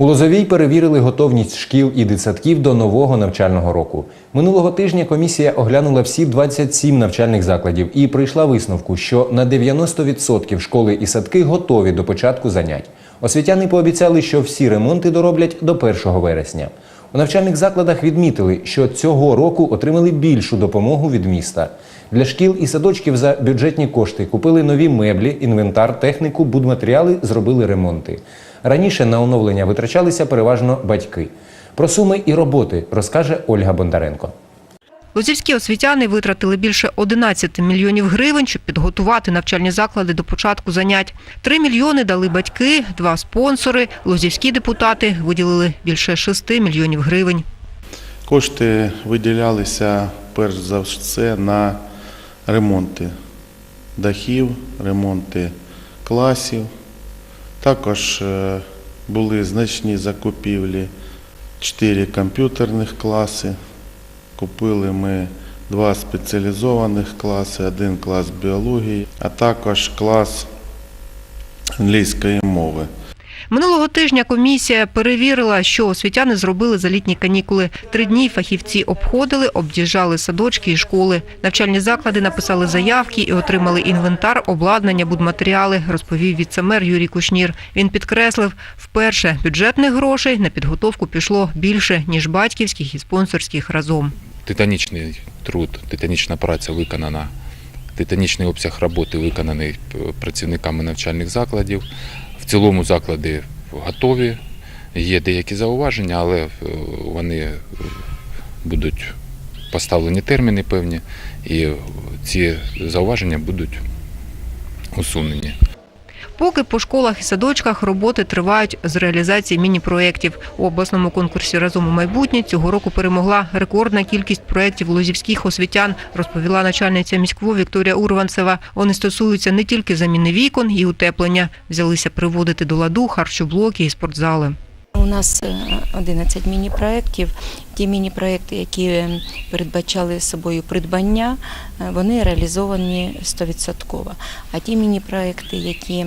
У Лозовій перевірили готовність шкіл і дитсадків до нового навчального року. Минулого тижня комісія оглянула всі 27 навчальних закладів і прийшла висновку, що на 90% школи і садки готові до початку занять. Освітяни пообіцяли, що всі ремонти дороблять до 1 вересня. У навчальних закладах відмітили, що цього року отримали більшу допомогу від міста. Для шкіл і садочків за бюджетні кошти купили нові меблі, інвентар, техніку, будматеріали, зробили ремонти. Раніше на оновлення витрачалися переважно батьки. Про суми і роботи розкаже Ольга Бондаренко. Лозівські освітяни витратили більше 11 мільйонів гривень, щоб підготувати навчальні заклади до початку занять. Три мільйони дали батьки, два спонсори. Лозівські депутати виділили більше 6 мільйонів гривень. Кошти виділялися перш за все на ремонти дахів, ремонти класів. Також е, були значні закупівлі 4 комп'ютерних класи. Купили ми два спеціалізованих класи, один клас біології, а також клас англійської мови. Минулого тижня комісія перевірила, що освітяни зробили за літні канікули. Три дні фахівці обходили, об'їжджали садочки і школи. Навчальні заклади написали заявки і отримали інвентар, обладнання, будматеріали, розповів віцемер Юрій Кушнір. Він підкреслив, вперше бюджетних грошей на підготовку пішло більше, ніж батьківських і спонсорських разом. Титанічний труд, титанічна праця виконана, титанічний обсяг роботи виконаний е, працівниками навчальних закладів. В цілому заклади готові. Є деякі зауваження, але е, вони е, будуть поставлені терміни певні, і ці зауваження будуть усунені. Поки по школах і садочках роботи тривають з реалізації міні-проєктів. У обласному конкурсі «Разом у майбутнє» цього року перемогла рекордна кількість проєктів лозівських освітян, розповіла начальниця міського Вікторія Урванцева. Вони стосуються не тільки заміни вікон і утеплення. Взялися приводити до ладу харчоблоки і спортзали. У нас е, 11 міні-проєктів. Ті міні-проєкти, які е, передбачали собою придбання, е, вони реалізовані 100%. А ті міні-проєкти, які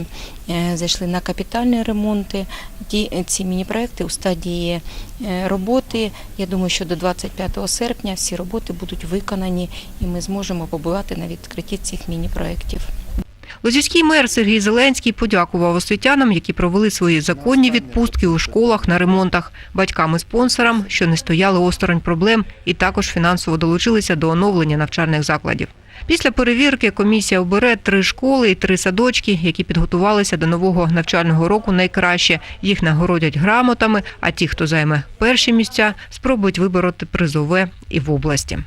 е, зайшли на капітальні ремонти, ті, ці міні-проєкти у стадії е, роботи. Я думаю, що до 25 серпня всі роботи будуть виконані і ми зможемо побувати на відкритті цих міні-проєктів. Лозівський мер Сергій Зеленський подякував освітянам, які провели свої законні відпустки у школах на ремонтах, батькам і спонсорам, що не стояли осторонь проблем і також фінансово долучилися до оновлення навчальних закладів. Після перевірки комісія обере три школи і три садочки, які підготувалися до нового навчального року найкраще. Їх нагородять грамотами, а ті, хто займе перші місця, спробують вибороти призове і в області.